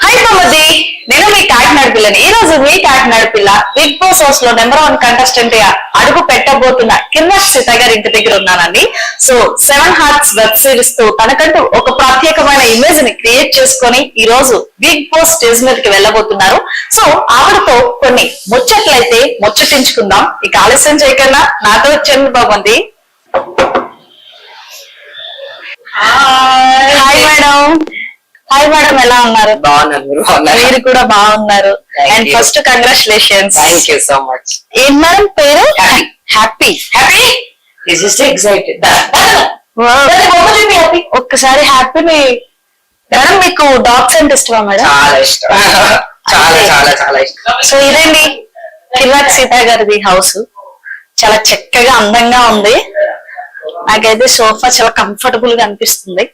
Hi మమ్మది నేను మీ కాకినాడ పిల్లని ఈ రోజు మీ కాకినాడ పిల్ల బిగ్ బాస్ హౌస్లో నెంబర్ వన్ కంటెస్టెంట్గా అడుగు పెట్టబోతున్న కింద సీత గారి ఇంటి దగ్గర ఉన్నానండి. సో సెవెన్ హార్ట్స్ వెబ్ సిరీస్తో తనకంటూ ఒక ప్రత్యేకమైన ఇమేజ్ని క్రియేట్ చేసుకొని ఈ రోజు బిగ్ బాస్ స్టేజ్ మీదకి వెళ్ళబోతున్నారు. సో ఆవిడతో కొన్ని ముచ్చట్లయితే ముచ్చటించుకుందాం. ఇక ఆలస్యం చేయకుండా నాతో వచ్చాను బాగుంది హాయ్ మేడం హాయ్ మేడం ఎలా ఉన్నారు? మీరు బాగున్నారా. మీరు కూడా బాగున్నారు. And. First congratulations thank you so much ఏం మేడం పేరు. Happy happy this is excited ఒక్కసారి హ్యాపీని మేడం మీకు డాగ్స్ అంటే ఇష్టమా మేడం? చాలా ఇష్టం. చాలా చాలా చాలా ఇష్టం. సో ఇదండి కిరాక్ సీత గారిది హౌస్ చాలా చక్కగా అందంగా ఉంది. నాకైతే సోఫా చాలా కంఫర్టబుల్గా అనిపిస్తుంది.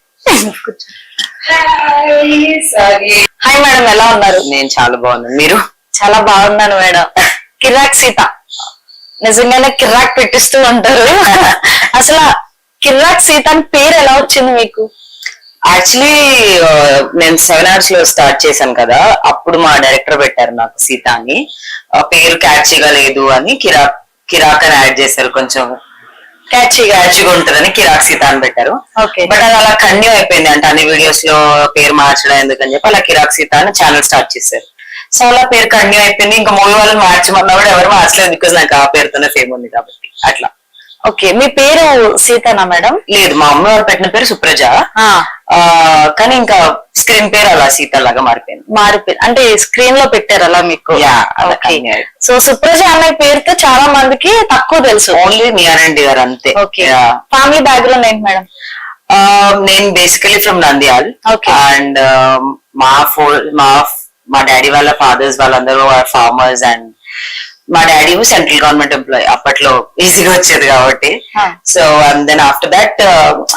హాయ్ మేడం ఎలా ఉన్నారు? నేను చాలా బాగున్నాను. మీరు? చాలా బాగున్నాను మేడం కిరాక్ సీత. నిజంగానే కిరాక్ పెట్టిస్తూ ఉంటారు. అసలు కిరాక్ సీత అని పేరు ఎలా వచ్చింది మీకు? యాక్చువల్లీ నేను సెవెన్ అవర్స్లో స్టార్ట్ చేశాను కదా. అప్పుడు మా డైరెక్టర్ పెట్టారు నాకు సీత అని ఆ, పేరు క్యాచీగా లేదు అని కిరాక్ కిరాక్ అని యాడ్ చేశారు కొంచెం. క్యాచీగా క్యాచీగా ఉంటుందని కిరాక్ సీత అని పెట్టారు. ఓకే బట్ అది అలా కన్యూ అయిపోయింది అంటే అన్ని వీడియోస్లో పేరు మార్చడం ఎందుకని చెప్పి అలా కిరాక్ సీత అని ఛానల్ స్టార్ట్ చేశారు. సో అలా పేరు కన్యూ అయిపోయింది. ఇంకా మూవీ వాళ్ళు మార్చమన్నా కూడా ఎవరు మార్చలేదు బికాస్ నాకు ఆ పేరుతోనే ఫేమ్ ఉంది కాబట్టి. అట్లా. ఓకే మీ పేరు సీతనా మేడం? లేదు మా అమ్మ వాళ్ళు పెట్టిన పేరు సుప్రజ. ఆ కానీ ఇంకా స్క్రీన్ పేరు అలా సీత లాగా మారిపోయింది. మారిపోయింది అంటే స్క్రీన్లో పెట్టారు అలా మీకు. సో సుప్రజ అనే పేరుతో చాలా మందికి తక్కువ తెలుసు. ఓన్లీ నియారెడ్డి గారు అంతే. ఫ్యామిలీ బ్యాక్గ్రౌండ్ ఏంటి మేడం? నేను బేసికలీ ఫ్రమ్ నంద్యాల్. అండ్ మా ఫోర్ మా మా డాడీ వాళ్ళ ఫాదర్స్ వాళ్ళందరూ ఫార్మర్స్ అండ్ మా డాడీ సెంట్రల్ గవర్నమెంట్ ఎంప్లాయ్ అప్పట్లో ఈజీగా వచ్చేది కాబట్టి. So and then after that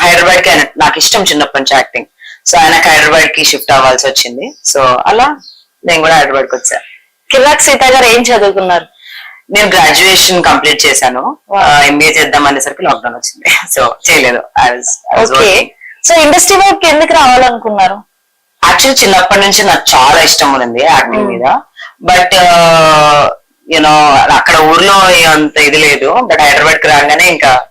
హైదరాబాద్కి నాకు ఇష్టం చిన్నప్పటి నుంచి యాక్టింగ్ సో ఆయనకు హైదరాబాద్కి షిఫ్ట్ అవ్వాల్సి వచ్చింది. సో అలా నేను కూడా హైదరాబాద్కి వచ్చా. కిరాక్ సీత గారు ఏం చదువుకున్నారు? నేను గ్రాడ్యుయేషన్ కంప్లీట్ చేశాను. ఎంబీఏ చేద్దాం అనేసరికి లాక్డౌన్ వచ్చింది. సో చేయలేదు. ఓకే సో ఇండస్ట్రీ వైపు ఎందుకు రావాలనుకున్నారు? యాక్చువల్ చిన్నప్పటి నుంచి నాకు చాలా ఇష్టం ఉంది యాక్టింగ్ మీద. బట్ యూనో అక్కడ ఊర్లో అంత ఇది లేదు. బట్ హైదరాబాద్కి రాగానే ఇంకా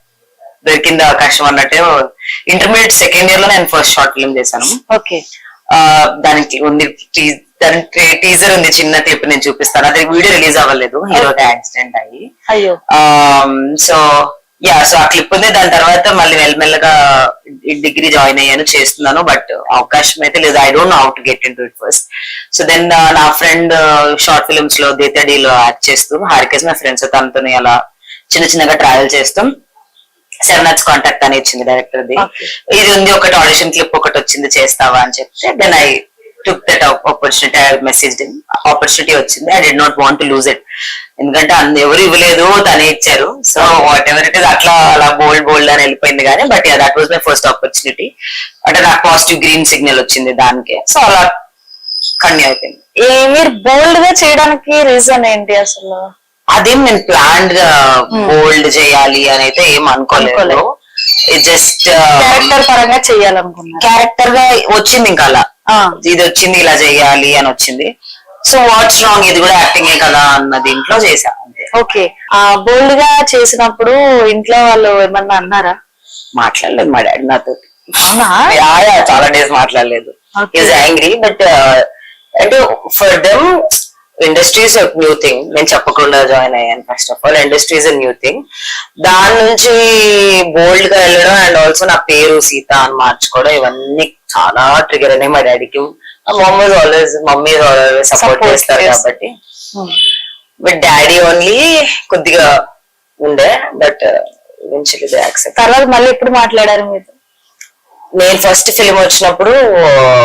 దొరికింది అవకాశం అన్నట్టు ఇంటర్మీడియట్ సెకండ్ ఇయర్లో నేను ఫస్ట్ షార్ట్ ఫిల్మ్ చేశాను. ఓకే. దానికి ఉంది టీ- దాని టీజర్ ఉంది చిన్న క్లిప్ నేను చూపిస్తాను. అది వీడియో రిలీజ్ అవ్వలేదు. హీరోకి యాక్సిడెంట్ అయ్యో. సో యా సో ఆ క్లిప్ ఉంది. దాని తర్వాత మళ్ళీ మెల్లమెల్లగా డిగ్రీ జాయిన్ అయ్యాను. చేస్తున్నాను. బట్ అవకాశం అయితే లేదు. I don't know how to get into it first so then నా ఫ్రెండ్ షార్ట్ ఫిల్మ్స్లో దేతడిలో యాక్ట్ చేస్తూ హారికేస్ నా ఫ్రెండ్స్ తనతో అలా చిన్న చిన్నగా ట్రావెల్ చేస్తూ. శరణాథ్ కాంటాక్ట్ అని ఇచ్చింది డైరెక్టర్ ది. ఇది ఉంది. ఒకటి ఆడిషన్ క్లిప్ ఒకటి వచ్చింది. చేస్తావా అని చెప్తే then I took that opportunity I message opportunity వచ్చింది. I did not want to lose it ఎందుకంటే అంద ఎవరు ఇవ్వలేదు తనే ఇచ్చారు. So whatever it is అట్లా అలా బోల్డ్ బోల్డ్ అని వెళ్ళిపోయింది కానీ but that was my first opportunity అంటే నాకు పాజిటివ్ గ్రీన్ సిగ్నల్ వచ్చింది దానికి. సో అలా కన్యూ అయిపోయింది. మీరు బోల్డ్గా చేయడానికి రీజన్ ఏంటి అసలు? అదేం నేను ప్లాన్గా బోల్డ్ చేయాలి అని అయితే ఏం అనుకోలేదు. జస్ట్ క్యారెక్టర్ పరంగా చేయాలనుకున్నారు. క్యారెక్టర్గా వచ్చింది ఇంకా అలా. ఇది వచ్చింది ఇలా చేయాలి అని వచ్చింది. సో వాట్స్ రాంగ్ ఇది కూడా యాక్టింగే కదా అన్న దీంట్లో అంతే. ఓకే ఆ బోల్డ్గా చేసినప్పుడు ఇంట్లో వాళ్ళు ఏమన్నా అన్నారా? మాట్లాడలేదు మా డాడీ నాతో. చాలా డేస్ మాట్లాడలేదు. యాంగ్రీ బట్ అంటే for them industries new thing నేను చెప్పకుండా జాయిన్ అయ్యాను first of all industries new thing దాని నుంచి బోల్డ్గా వెళ్ళడం అండ్ ఆల్సో నా పేరు సీత అని మార్చుకోవడం ఇవన్నీ చాలా ట్రిగర్ అయినాయి మా డాడీకి. మమ్మీ ఆల్వేస్ మమ్మీ సపోర్ట్ చేస్తారు. కాబట్టి. బట్ డాడీ ఓన్లీ కొద్దిగా ఉండే బట్ యాక్సెప్ట్ తర్వాత మళ్ళీ ఎప్పుడు మాట్లాడారు మీతో నేను ఫస్ట్ ఫిలిం వచ్చినప్పుడు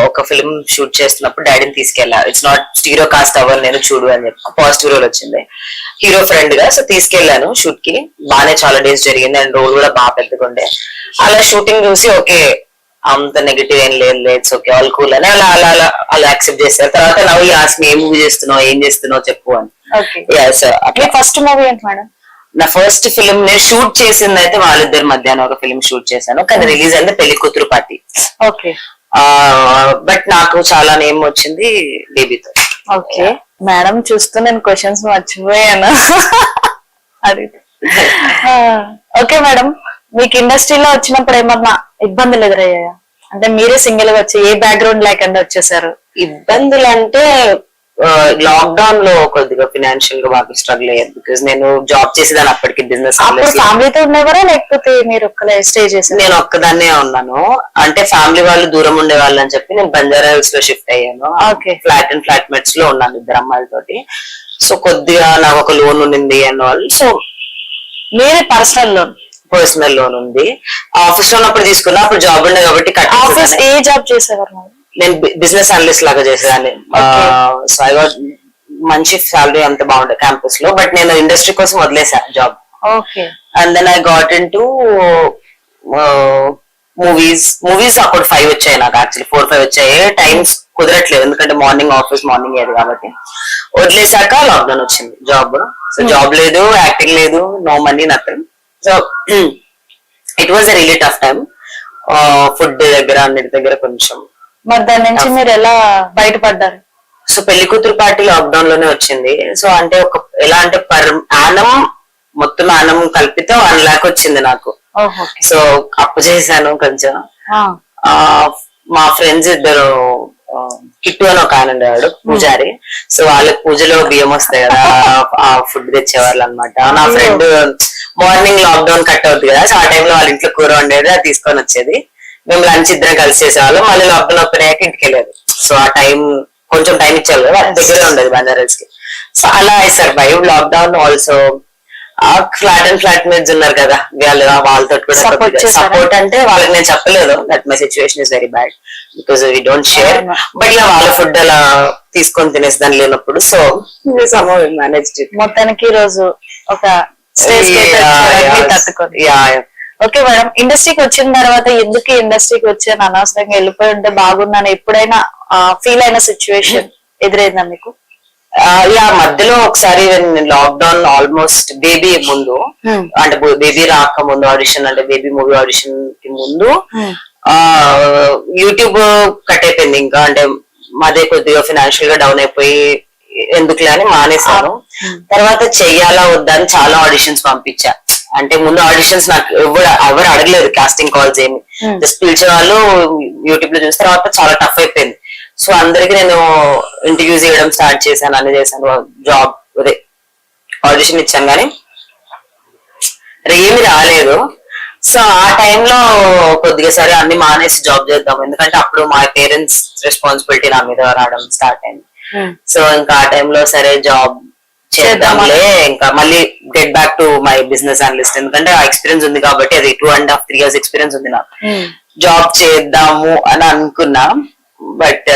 ఒక ఫిలిం షూట్ చేస్తున్నప్పుడు డాడీని తీసుకెళ్ళా. ఇట్స్ నాట్ హీరో కాస్ట్ అవ్వాలి నేను చూడు అని చెప్పి. పాజిటివ్ రోల్ వచ్చింది. హీరో ఫ్రెండ్గా సో తీసుకెళ్ళాను షూట్కి. బాగానే చాలా డేస్ జరిగింది అండ్ రోల్ కూడా బాగా పెద్దగా ఉండే అలా షూటింగ్ చూసి ఓకే అంత నెగిటివ్ ఏం లేదు లేదు ఓకే ఆల్ కూల్ అని అలా అలా అలా అలా యాక్సెప్ట్ చేస్తారు తర్వాత నవ్వు ఆస్ ఏం మూవీ చేస్తున్నావు ఏం చేస్తున్నావు చెప్పు అని. Yes, అట్లా. ఫస్ట్ మూవీ ఏంటి మేడం నా ఫస్ట్ ఫిలిం నేను షూట్ చేసింది అయితే వాళ్ళిద్దరి మధ్యాహ్నం ఒక ఫిలిం షూట్ చేశాను. కానీ రిలీజ్ అయింది పెళ్ళి కూతురు పార్టీ. ఓకే బట్ నాకు చాలా నేమ్ వచ్చింది బేబీతో ఓకే మేడం చూస్తూ నేను క్వశ్చన్స్ మర్చిపోయాను. అది ఓకే మేడం మీకు ఇండస్ట్రీలో వచ్చినప్పుడు ఏమన్నా ఇబ్బందులు ఎదురయ్యాయా? అంటే మీరే సింగిల్గా వచ్చి ఏ బ్యాక్గ్రౌండ్ లేకుండా వచ్చేసారు? ఇబ్బందులు అంటే లాక్డౌన్లో కొద్దిగా ఫినాన్షియల్గా బాగా స్ట్రగుల్ అయ్యారు బికాస్ నేను జాబ్ చేసేదాన్ని అప్పటికి బిజినెస్ ఫ్యామిలీతో ఉండేవారా లేకపోతే మీరు ఒక్కలే స్టే చేసారు నేను ఒక్కదాన్నే ఉన్నాను. అంటే ఫ్యామిలీ వాళ్ళు దూరం ఉండే వాళ్ళు అని చెప్పి నేను బంజారా హిల్స్లో షిఫ్ట్ అయ్యాను. ఫ్లాట్ అండ్ ఫ్లాట్మేట్స్లో ఉన్నాను ఇద్దరు అమ్మాయిలతోటి. సో కొద్దిగా నాకు ఒక లోన్ ఉంది అన్న వాళ్ళు సో మీరే పర్సనల్ లోన్ పర్సనల్ లోన్ ఉంది. ఆఫీస్లో ఉన్నప్పుడు తీసుకున్నా అప్పుడు జాబ్ ఉండే కాబట్టి ఆఫీస్. ఏ జాబ్ చేసేవారు నేను బిజినెస్ అనలిస్ట్ లాగా చేసేదాన్ని. సో ఐ మంచి సాలరీ అంత బాగుండే క్యాంపస్లో బట్ నేను ఇండస్ట్రీ కోసం వదిలేసా job okay and then I got into movies movies అప్పుడు ఫైవ్ వచ్చాయి నాకు యాక్చువల్లీ ఫోర్ ఫైవ్ వచ్చాయి. టైమ్స్ కుదరట్లేదు ఎందుకంటే మార్నింగ్ ఆఫీస్ మార్నింగ్ ఏది కాబట్టి. వదిలేసాక లాక్డౌన్ వచ్చింది జాబ్ సో జాబ్ లేదు యాక్టింగ్ లేదు no money nothing so it was really tough time food దగ్గర అన్నిటి దగ్గర కొంచెం మరి దాని నుంచి మీరు ఎలా బయటపడ్డారు? సో పెళ్ళి కూతురు పార్టీ లాక్డౌన్లోనే వచ్చింది. సో అంటే ఒక ఎలా అంటే పర్ యానం మొత్తం యానం కలిపితే వన్ లాక్ వచ్చింది నాకు. సో అప్పు చేశాను కొంచెం. మా ఫ్రెండ్స్ ఇద్దరు కిట్టు అని ఒక ఆయన ఉండేవాడు పూజారి. సో వాళ్ళకి పూజలో బియ్యం వస్తాయి కదా ఫుడ్ తెచ్చేవాళ్ళు అనమాట నా ఫ్రెండ్ మార్నింగ్ లాక్డౌన్ కట్ అవుతుంది కదా. సో ఆ టైంలో వాళ్ళ ఇంట్లో కూర వండేది అది తీసుకొని వచ్చేది. మేము లంచ్ ఇద్దరం కలిసి చేసేవాళ్ళం. మళ్ళీ లాక్డౌన్ ఓపెన్ అయ్యాక ఇంటికి వెళ్ళేది. సో ఆ టైం కొంచెం టైం ఇచ్చారు కదా. దగ్గర ఉండేది బంజారాస్కి సో అలా సర్వైవ్ లాక్డౌన్ ఆల్సో ఆ ఫ్లాట్ అండ్ ఫ్లాట్ మేట్స్ ఉన్నారు కదా. వాళ్ళు వాళ్ళతో కూడా? సపోర్ట్ అంటే వాళ్ళకి నేను చెప్పలేదు. That my situation is very bad because we don't share. But ఇక వాళ్ళ ఫుడ్ అలా తీసుకొని తినేసి లేనప్పుడు సో మేనేజ్ మొత్తానికి ఈ రోజు ఒక ఓకే మేడం ఇండస్ట్రీకి వచ్చిన తర్వాత ఎందుకు ఇండస్ట్రీకి వచ్చాను అనవసరంగా వెళ్ళిపోయి ఉంటే బాగున్నాను? ఎప్పుడైనా ఫీల్ అయిన సిచ్యువేషన్ ఎదురైందా మీకు? యా మధ్యలో ఒకసారి లాక్డౌన్ ఆల్మోస్ట్ బేబీ ముందు Hmm. అంటే బేబీ రాక ముందు ఆడిషన్ అంటే బేబీ మూవీ ఆడిషన్కి ముందు Hmm. ఆ యూట్యూబ్ కట్ అయిపోయింది ఇంకా. అంటే మాదే కొద్దిగా ఫినాన్షియల్గా డౌన్ అయిపోయి ఎందుకులే అని మానేశాను. తర్వాత చెయ్యాలా వద్దా అని చాలా ఆడిషన్స్ పంపించా. అంటే ముందు ఆడిషన్స్ నాకు ఎవరు ఎవరు అడగలేదు కాస్టింగ్ కాల్స్ ఏమి. జస్ట్ పిలిచిన వాళ్ళు యూట్యూబ్లో చూసిన తర్వాత చాలా టఫ్ అయిపోయింది. సో అందరికి నేను ఇంటర్వ్యూ చేయడం స్టార్ట్ చేశాను అన్ని చేశాను. జాబ్ అదే ఆడిషన్ ఇచ్చాను కానీ ఏమి రాలేదు. సో ఆ టైంలో కొద్దిగా సరే అన్ని మానేసి జాబ్ చేద్దాం. ఎందుకంటే అప్పుడు మా పేరెంట్స్ రెస్పాన్సిబిలిటీ నా మీద రావడం స్టార్ట్ అయింది. సో ఇంకా ఆ టైంలో సరే జాబ్ చేద్దాంలే ఇంకా మళ్ళీ get back to my business analyst ఎందుకంటే ఆ ఎక్స్పీరియన్స్ ఉంది కాబట్టి అది two and half three years experience ఉంది నాకు. జాబ్ చేద్దాము అని అనుకున్నా బట్